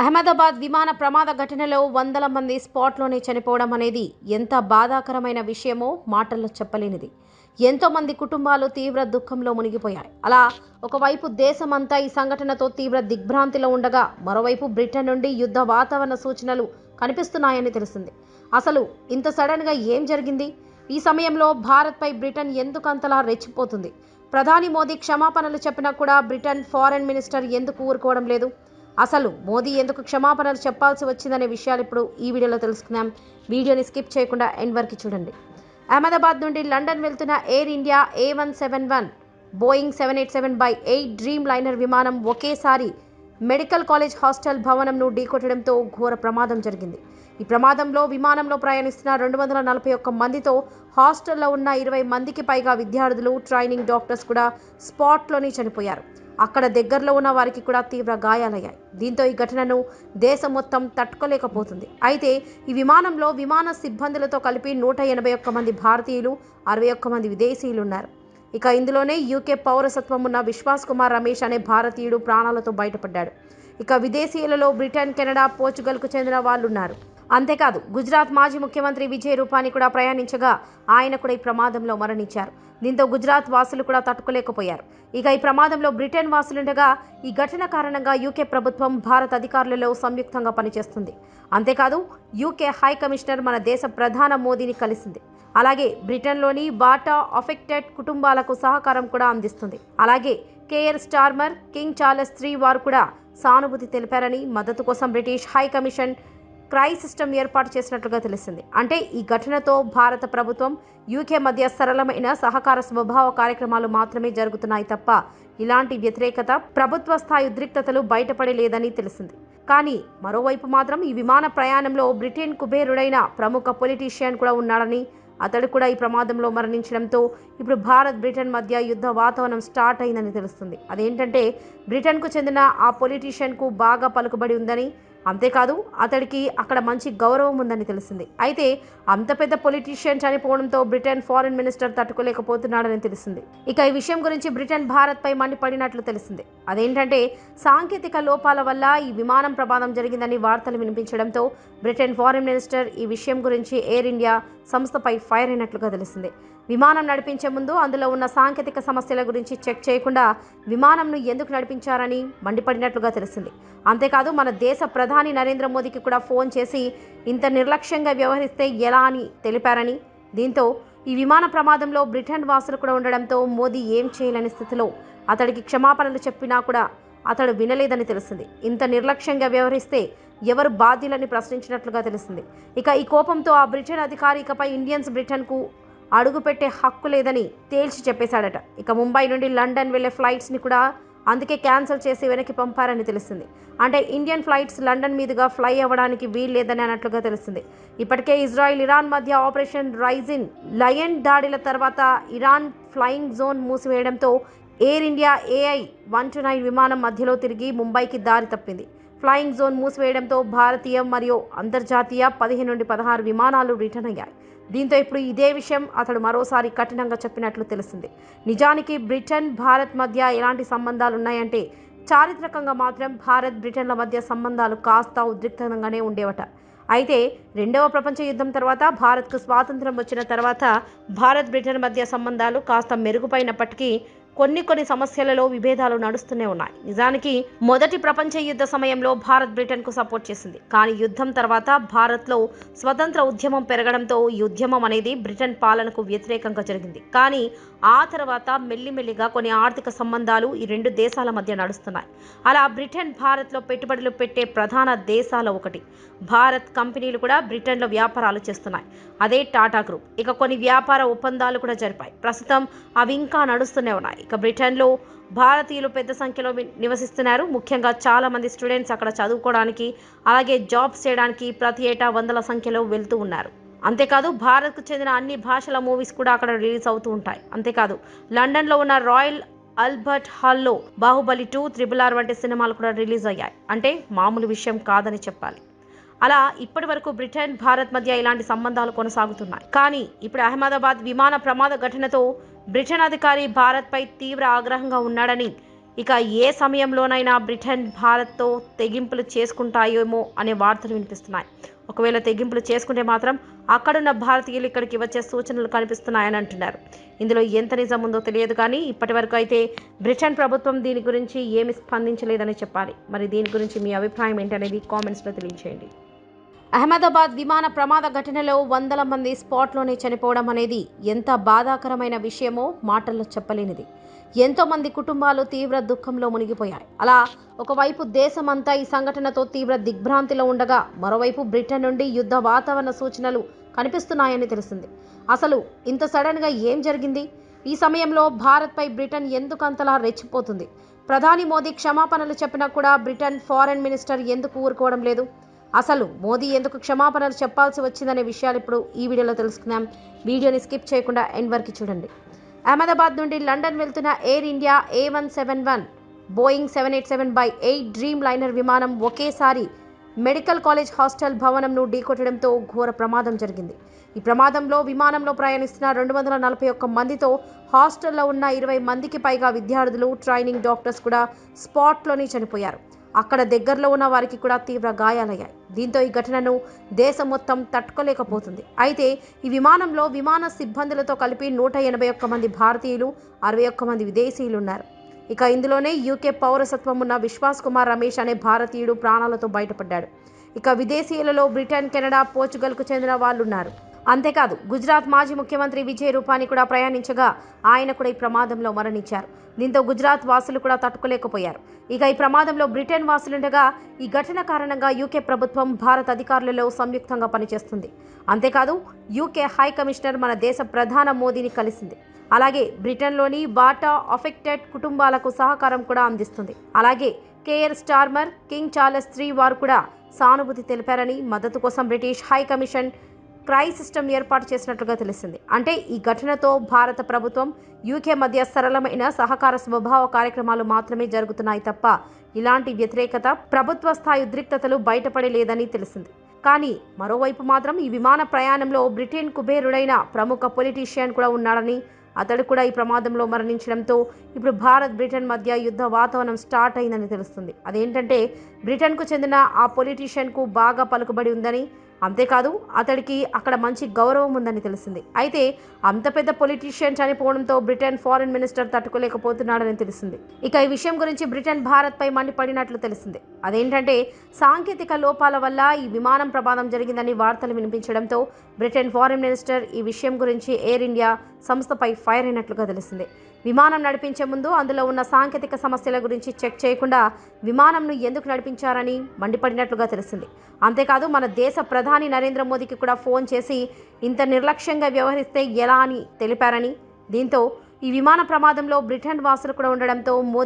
అహ్మదాబాద్ విమాన ప్రమాద ఘటనలో వందల మంది స్పాట్లోనే చనిపోవడం అనేది ఎంత బాధాకరమైన విషయమో మాటల్లో చెప్పలేనిది. ఎంతోమంది కుటుంబాలు తీవ్ర దుఃఖంలో మునిగిపోయాయి. అలా ఒకవైపు దేశమంతా ఈ సంఘటనతో తీవ్ర దిగ్భ్రాంతిలో ఉండగా మరోవైపు బ్రిటన్ నుండి యుద్ధ వాతావరణ సూచనలు కనిపిస్తున్నాయని తెలిసింది. అసలు ఇంత సడన్గా ఏం జరిగింది? ఈ సమయంలో భారత్పై బ్రిటన్ ఎందుకంతలా రెచ్చిపోతుంది? ప్రధాని మోదీ క్షమాపణలు చెప్పినా కూడా బ్రిటన్ ఫారెన్ మినిస్టర్ ఎందుకు ఊరుకోవడం లేదు? అసలు మోదీ ఎందుకు క్షమాపణలు చెప్పాల్సి వచ్చిందనే విషయాలు ఇప్పుడు ఈ వీడియోలో తెలుసుకుందాం. వీడియోని స్కిప్ చేయకుండా ఎండ్ వరకు చూడండి. అహ్మదాబాద్ నుండి లండన్ వెళ్తున్న Air India A one seven one Boeing seven eight seven by eight Dreamliner విమానం ఒకేసారి మెడికల్ కాలేజ్ హాస్టల్ భవనంను ఢీకొట్టడంతో ఘోర ప్రమాదం జరిగింది. ఈ ప్రమాదంలో విమానంలో ప్రయాణిస్తున్న రెండు వందల నలభై ఒక్క మందితో హాస్టల్లో ఉన్న ఇరవై మందికి పైగా విద్యార్థులు ట్రైనింగ్ డాక్టర్స్ కూడా స్పాట్లోనే చనిపోయారు. అక్కడ దగ్గరలో ఉన్న వారికి కూడా తీవ్ర గాయాలయ్యాయి. దీంతో ఈ ఘటనను దేశం మొత్తం తట్టుకోలేకపోతుంది. అయితే ఈ విమానంలో విమాన సిబ్బందులతో కలిపి నూట ఎనభై ఒక్క మంది భారతీయులు అరవై ఒక్క మంది విదేశీయులు ఉన్నారు ఇక ఇందులోనే యూకే పౌరసత్వం ఉన్న విశ్వాస్ కుమార్ రమేష్ అనే భారతీయుడు ప్రాణాలతో బయటపడ్డాడు. ఇక విదేశీయులలో బ్రిటన్ కెనడా పోర్చుగల్కు చెందిన వాళ్ళు ఉన్నారు అంతేకాదు గుజరాత్ మాజీ ముఖ్యమంత్రి విజయ్ రూపానీ కూడా ప్రయాణించగా ఆయన కూడా ఈ ప్రమాదంలో మరణించారు. దీంతో గుజరాత్ వాసులు కూడా తట్టుకోలేకపోయారు. ఇక ఈ ప్రమాదంలో బ్రిటన్ వాసులుండగా ఈ ఘటన కారణంగా యూకే ప్రభుత్వం భారత అధికారులలో సంయుక్తంగా పనిచేస్తుంది. అంతేకాదు యూకే హై కమిషనర్ మన దేశ ప్రధాన మోదీని కలిసింది. అలాగే బ్రిటన్లోని బాటా అఫెక్టెడ్ కుటుంబాలకు సహకారం కూడా అందిస్తుంది. అలాగే Keir Starmer King Charles three వారు కూడా సానుభూతి తెలిపారని మద్దతు కోసం British High Commission crisis system ఏర్పాటు చేసినట్లుగా తెలిసింది. అంటే ఈ ఘటనతో భారత ప్రభుత్వం యూకే మధ్య సరళమైన సహకార స్వభావ కార్యక్రమాలు మాత్రమే జరుగుతున్నాయి తప్ప ఇలాంటి వ్యతిరేకత ప్రభుత్వ స్థాయి ఉద్రిక్తతలు బయటపడలేదని తెలిసింది. కానీ మరోవైపు మాత్రం ఈ విమాన ప్రయాణంలో బ్రిటన్ కుబేరుడైన ప్రముఖ పొలిటీషియన్ కూడా ఉన్నాడని అతడు కూడా ఈ ప్రమాదంలో మరణించడంతో ఇప్పుడు భారత్ బ్రిటన్ మధ్య యుద్ధ వాతావరణం స్టార్ట్ అయిందని తెలుస్తుంది. అదేంటంటే బ్రిటన్కు చెందిన ఆ పొలిటీషియన్కు బాగా పలుకుబడి ఉందని అంతేకాదు అతడికి అక్కడ మంచి గౌరవం ఉందని తెలిసింది. అయితే అంత పెద్ద పొలిటీషియన్ చనిపోవడంతో బ్రిటన్ ఫారిన్ మినిస్టర్ తట్టుకోలేకపోతున్నాడని తెలిసింది. ఇక ఈ విషయం గురించి బ్రిటన్ భారత్పై మండిపడినట్లు తెలిసింది. అదేంటంటే సాంకేతిక లోపాల వల్ల ఈ విమానం ప్రమాదం జరిగిందని వార్తలు వినిపించడంతో బ్రిటన్ ఫారిన్ మినిస్టర్ ఈ విషయం గురించి ఎయిర్ ఇండియా సంస్థపై ఫైర్ అయినట్లుగా తెలిసింది. విమానం నడిపించే ముందు అందులో ఉన్న సాంకేతిక సమస్యల గురించి చెక్ చేయకుండా విమానంను ఎందుకు నడిపించారని మండిపడినట్లుగా తెలిసింది. అంతేకాదు మన దేశ ప్రధాన నరేంద్ర మోదీకి కూడా ఫోన్ చేసి ఇంత నిర్లక్ష్యంగా వ్యవహరిస్తే ఎలా అని తెలిపారని. దీంతో ఈ విమాన ప్రమాదంలో బ్రిటన్ వాసులు కూడా ఉండడంతో మోదీ ఏం చేయలేని స్థితిలో అతడికి క్షమాపణలు చెప్పినా కూడా అతడు వినలేదని తెలిసింది. ఇంత నిర్లక్ష్యంగా వ్యవహరిస్తే ఎవరు బాధ్యులని ప్రశ్నించినట్లుగా తెలిసింది. ఇక ఈ కోపంతో ఆ బ్రిటన్ అధికారి ఇకపై ఇండియన్స్ బ్రిటన్కు అడుగుపెట్టే హక్కు లేదని తేల్చి చెప్పేశాడట. ఇక ముంబై నుండి లండన్ వెళ్ళే ఫ్లైట్స్ని కూడా అందుకే క్యాన్సిల్ చేసి వెనక్కి పంపారని తెలిసింది అంటే ఇండియన్ ఫ్లైట్స్ లండన్ మీదుగా ఫ్లై అవ్వడానికి వీల్లేదని అన్నట్లుగా తెలిసింది ఇప్పటికే ఇజ్రాయిల్ ఇరాన్ మధ్య ఆపరేషన్ రైజిన్ లయన్ దాడిల తర్వాత Iran flying zone మూసివేయడంతో Air India A I one two nine విమానం మధ్యలో తిరిగి ముంబైకి దారి తప్పింది. ఫ్లయింగ్ జోన్ మూసివేయడంతో భారతీయ మరియు అంతర్జాతీయ పదిహేను నుండి పదహారు విమానాలు రిటర్న్ అయ్యాయి. దీంతో ఇప్పుడు ఇదే విషయం అతడు మరోసారి కఠినంగా చెప్పినట్లు తెలిసింది నిజానికి బ్రిటన్ భారత్ మధ్య ఎలాంటి సంబంధాలు ఉన్నాయంటే చారిత్రకంగా మాత్రం భారత్ బ్రిటన్ల మధ్య సంబంధాలు కాస్త ఉద్రిక్తంగానే ఉండేవట. అయితే రెండవ ప్రపంచ యుద్ధం తర్వాత భారత్కు స్వాతంత్రం వచ్చిన తర్వాత భారత్ బ్రిటన్ మధ్య సంబంధాలు కాస్త మెరుగుపైనప్పటికీ కొన్ని కొన్ని సమస్యలలో విభేదాలు నడుస్తూనే ఉన్నాయి. నిజానికి మొదటి ప్రపంచ యుద్ధ సమయంలో భారత్ బ్రిటన్కు సపోర్ట్ చేసింది. కానీ యుద్ధం తర్వాత భారత్లో స్వతంత్ర ఉద్యమం పెరగడంతో ఈ ఉద్యమం అనేది బ్రిటన్ పాలనకు వ్యతిరేకంగా జరిగింది. కానీ ఆ తర్వాత మెల్లిమెల్లిగా కొన్ని ఆర్థిక సంబంధాలు ఈ రెండు దేశాల మధ్య నడుస్తున్నాయి. అలా బ్రిటన్ భారత్లో పెట్టుబడులు పెట్టే ప్రధాన దేశాల ఒకటి. భారత్ కంపెనీలు కూడా బ్రిటన్లో వ్యాపారాలు చేస్తున్నాయి. అదే టాటా గ్రూప్. ఇక కొన్ని వ్యాపార ఒప్పందాలు కూడా జరిపాయి. ప్రస్తుతం అవి ఇంకా నడుస్తూనే ఉన్నాయి. ఇక బ్రిటన్లో భారతీయులు పెద్ద సంఖ్యలో నివసిస్తున్నారు. ముఖ్యంగా చాలామంది స్టూడెంట్స్ అక్కడ చదువుకోవడానికి అలాగే జాబ్స్ చేయడానికి ప్రతి ఏటా వందల సంఖ్యలో వెళ్తూ ఉన్నారు. అంతేకాదు భారత్కు చెందిన అన్ని భాషల మూవీస్ కూడా అక్కడ రిలీజ్ అవుతూ ఉంటాయి. అంతేకాదు లండన్లో ఉన్న రాయల్ అల్బర్ట్ హాల్లో బాహుబలి టూ త్రిబుల్ ఆర్ వంటి సినిమాలు కూడా రిలీజ్ అయ్యాయి. అంటే మామూలు విషయం కాదని చెప్పాలి. అలా ఇప్పటి వరకు బ్రిటన్ భారత్ మధ్య ఇలాంటి సంబంధాలు కొనసాగుతున్నాయి. కానీ ఇప్పుడు అహ్మదాబాద్ విమాన ప్రమాద ఘటనతో బ్రిటన్ అధికారి భారత్పై తీవ్ర ఆగ్రహంగా ఉన్నాడని. ఇక ఏ సమయంలోనైనా బ్రిటన్ భారత్తో తెగింపులు చేసుకుంటాయేమో అనే వార్తలు వినిపిస్తున్నాయి. ఒకవేళ తెగింపులు చేసుకుంటే మాత్రం అక్కడున్న భారతీయులు ఇక్కడికి వచ్చే సూచనలు కనిపిస్తున్నాయని అంటున్నారు. ఇందులో ఎంత నిజం ఉందో తెలియదు కానీ ఇప్పటి వరకు అయితే బ్రిటన్ ప్రభుత్వం దీని గురించి ఏమి స్పందించలేదని చెప్పాలి. మరి దీని గురించి మీ అభిప్రాయం ఏంటనేది కామెంట్స్లో తెలియజేయండి అహ్మదాబాద్ విమాన ప్రమాద ఘటనలో వందల మంది స్పాట్లోనే చనిపోవడం అనేది ఎంత బాధాకరమైన విషయమో మాటల్లో చెప్పలేనిది. ఎంతోమంది కుటుంబాలు తీవ్ర దుఃఖంలో మునిగిపోయాయి. అలా ఒకవైపు దేశమంతా ఈ సంఘటనతో తీవ్ర దిగ్భ్రాంతిలో ఉండగా మరోవైపు బ్రిటన్ నుండి యుద్ధ వాతావరణ సూచనలు కనిపిస్తున్నాయని తెలిసింది. అసలు ఇంత సడన్గా ఏం జరిగింది? ఈ సమయంలో భారత్పై బ్రిటన్ ఎందుకంతలా రెచ్చిపోతుంది? ప్రధాని మోదీ క్షమాపణలు చెప్పినా కూడా బ్రిటన్ ఫారెన్ మినిస్టర్ ఎందుకు ఊరుకోవడం లేదు? అసలు మోదీ ఎందుకు క్షమాపణలు చెప్పాల్సి వచ్చిందనే విషయాలు ఇప్పుడు ఈ వీడియోలో తెలుసుకుందాం. వీడియోని స్కిప్ చేయకుండా ఎండ్ వరకు చూడండి. అహ్మదాబాద్ నుండి లండన్ వెళ్తున్న Air India A one seven one Boeing seven eight seven by eight Dreamliner విమానం ఒకేసారి మెడికల్ కాలేజ్ హాస్టల్ భవనంను ఢీకొట్టడంతో ఘోర ప్రమాదం జరిగింది. ఈ ప్రమాదంలో విమానంలో ప్రయాణిస్తున్న రెండు వందల నలభై ఒక్క మందితో హాస్టల్లో ఉన్న ఇరవై మందికి పైగా విద్యార్థులు ట్రైనింగ్ డాక్టర్స్ కూడా స్పాట్లోనే చనిపోయారు. అక్కడ దగ్గరలో ఉన్న వారికి కూడా తీవ్ర గాయాలయ్యాయి. దీంతో ఈ ఘటనను దేశం మొత్తం తట్టుకోలేకపోతుంది. అయితే ఈ విమానంలో విమాన సిబ్బందులతో కలిపి నూట ఎనభై ఒక్క మంది భారతీయులు అరవై ఒక్క మంది విదేశీయులు ఉన్నారు. ఇక ఇందులోనే యూకే పౌరసత్వం ఉన్న విశ్వాస్ కుమార్ రమేష్ అనే భారతీయుడు ప్రాణాలతో బయటపడ్డాడు. ఇక విదేశీయులలో బ్రిటన్ కెనడా పోర్చుగల్కు చెందిన వాళ్ళు ఉన్నారు అంతేకాదు గుజరాత్ మాజీ ముఖ్యమంత్రి విజయ్ రూపాని కూడా ప్రయాణించగా ఆయన కూడా ఈ ప్రమాదంలో మరణించారు. దీంతో గుజరాత్ వాసులు కూడా తట్టుకోలేకపోయారు. ఇక ఈ ప్రమాదంలో బ్రిటన్ వాసులుండగా ఈ ఘటన కారణంగా యూకే ప్రభుత్వం భారత్ అధికారులలో సంయుక్తంగా పనిచేస్తుంది. అంతేకాదు యూకే హై కమిషనర్ మన దేశ ప్రధాన మోదీని కలిసింది. అలాగే బ్రిటన్లోని బాటా అఫెక్టెడ్ కుటుంబాలకు సహకారం కూడా అందిస్తుంది. అలాగే Keir Starmer King Charles three వారు కూడా సానుభూతి తెలిపారని మద్దతు కోసం British High Commission crisis system ఏర్పాటు చేసినట్లుగా తెలిసింది. అంటే ఈ ఘటనతో భారత ప్రభుత్వం యూకే మధ్య సరళమైన సహకార స్వభావ కార్యక్రమాలు మాత్రమే జరుగుతున్నాయి తప్ప ఇలాంటి వ్యతిరేకత ప్రభుత్వ స్థాయి ఉద్రిక్తతలు బయటపడలేదని తెలిసింది. కానీ మరోవైపు మాత్రం ఈ విమాన ప్రయాణంలో బ్రిటన్ కుబేరుడైన ప్రముఖ పొలిటీషియన్ కూడా ఉన్నాడని అతడు కూడా ఈ ప్రమాదంలో మరణించడంతో ఇప్పుడు భారత్ బ్రిటన్ మధ్య యుద్ధ వాతావరణం స్టార్ట్ అయిందని తెలుస్తుంది. అదేంటంటే బ్రిటన్కు చెందిన ఆ పొలిటీషియన్కు బాగా పలుకుబడి ఉందని అంతేకాదు అతడికి అక్కడ మంచి గౌరవం ఉందని తెలిసింది. అయితే అంత పెద్ద పొలిటీషియన్ చనిపోవడంతో బ్రిటన్ ఫారిన్ మినిస్టర్ తట్టుకోలేకపోతున్నాడని తెలిసింది. ఇక ఈ విషయం గురించి బ్రిటన్ భారత్పై మండిపడినట్లు తెలిసింది. అదేంటంటే సాంకేతిక లోపాల వల్ల ఈ విమానం ప్రమాదం జరిగిందని వార్తలు వినిపించడంతో బ్రిటన్ ఫారిన్ మినిస్టర్ ఈ విషయం గురించి ఎయిర్ ఇండియా సంస్థపై ఫైర్ అయినట్లుగా తెలిసింది. విమానం నడిపించే ముందు అందులో ఉన్న సాంకేతిక సమస్యల గురించి చెక్ చేయకుండా విమానంను ఎందుకు నడిపించారని మండిపడినట్లుగా తెలిసింది అంతేకాదు మన దేశ ప్రధాని నరేంద్ర మోదీకి కూడా ఫోన్ చేసి ఇంత నిర్లక్ష్యంగా వ్యవహరిస్తే ఎలా అని తెలిపారని. దీంతో ఈ విమాన ప్రమాదంలో బ్రిటన్ వాసులు కూడా ఉండడంతో మోదీ